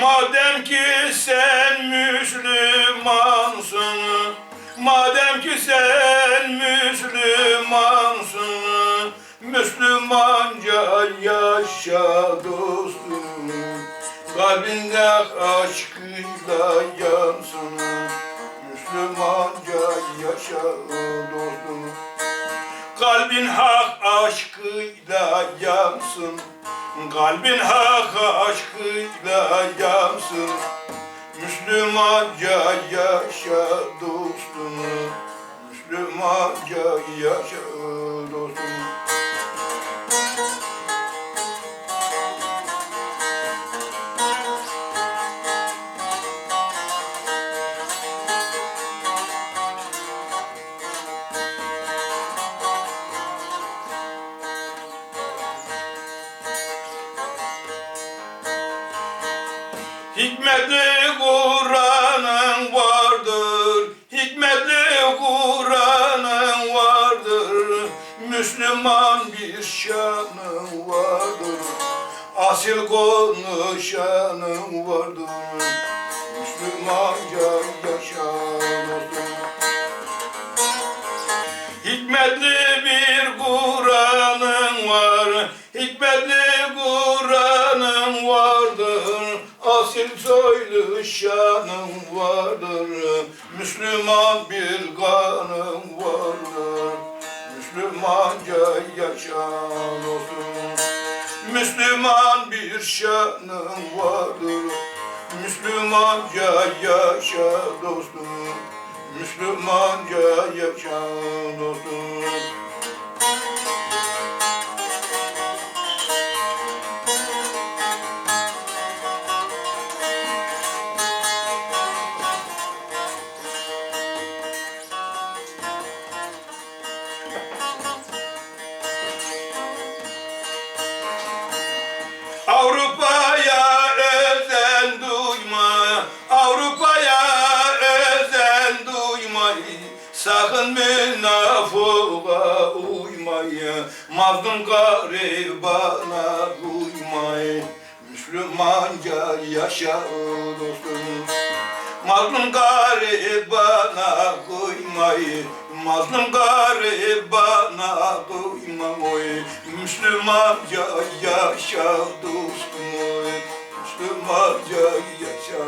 Madem ki sen Müslümansın Madem ki sen Müslümansın Müslümanca yaşa dostum. Kalbinde aşkıyla yansın Müslümanca yaşa dostum. Kalbin hak aşkıyla yansın Kalbin hak aşkıyla yansın. Müslümanca yaşa dostum. Müslümanca yaşa Hikmetli Kur'an'ın vardır, hikmetli Kur'an'ın vardır. Müslüman bir şanın vardır, asil konuşanın vardır. Müslümanca yaşanır. Hikmetli Asil soylu şanın vardır, Müslüman bir kanın vardır. Müslümanca yaşan olsun. Müslüman bir şanın vardır, Müslümanca yaşa dostum. Müslümanca yaşa dostum. Sakın münafığa uymayı, mazlum garibana uymayı. Müslümanca yaşa dostum. Mazlum garibana kuymayı Mazlum garibana kuymayı Müslümanca yaşa dostum Müslümanca yaşa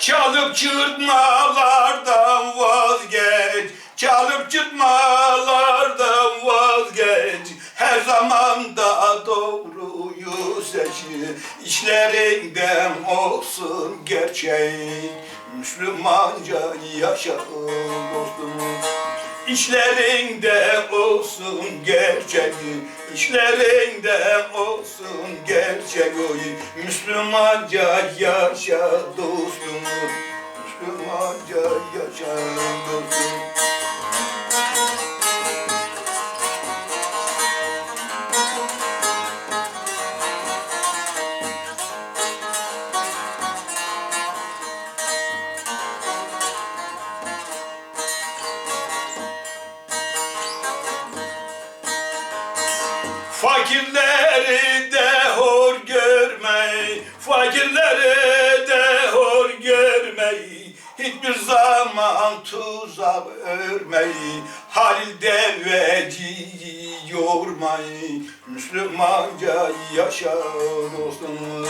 Çalıp çırpmalardan vazgeç. Çalıp çırpmalardan vazgeç. Her zaman da doğruyu seç İşlerinden olsun gerçek Müslümanca yaşa dostum İşlerinde olsun gerçek İşlerinde olsun gerçek Müslümanca yaşa dostum Müslümanca yaşa dostum Fakirleri de hor görmeyi, fakirleri de hor görmeyi, hiçbir zaman tuzak örmeyi, Halil deveciyi yormayı, Müslümanca yaşa dostum.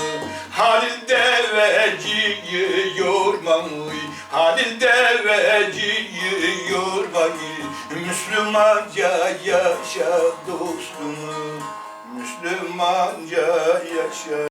Halil deveciyi yormayı, Halil deveciyi yormayı, Müslümanca yaşa dostum. Müslümanca yaşa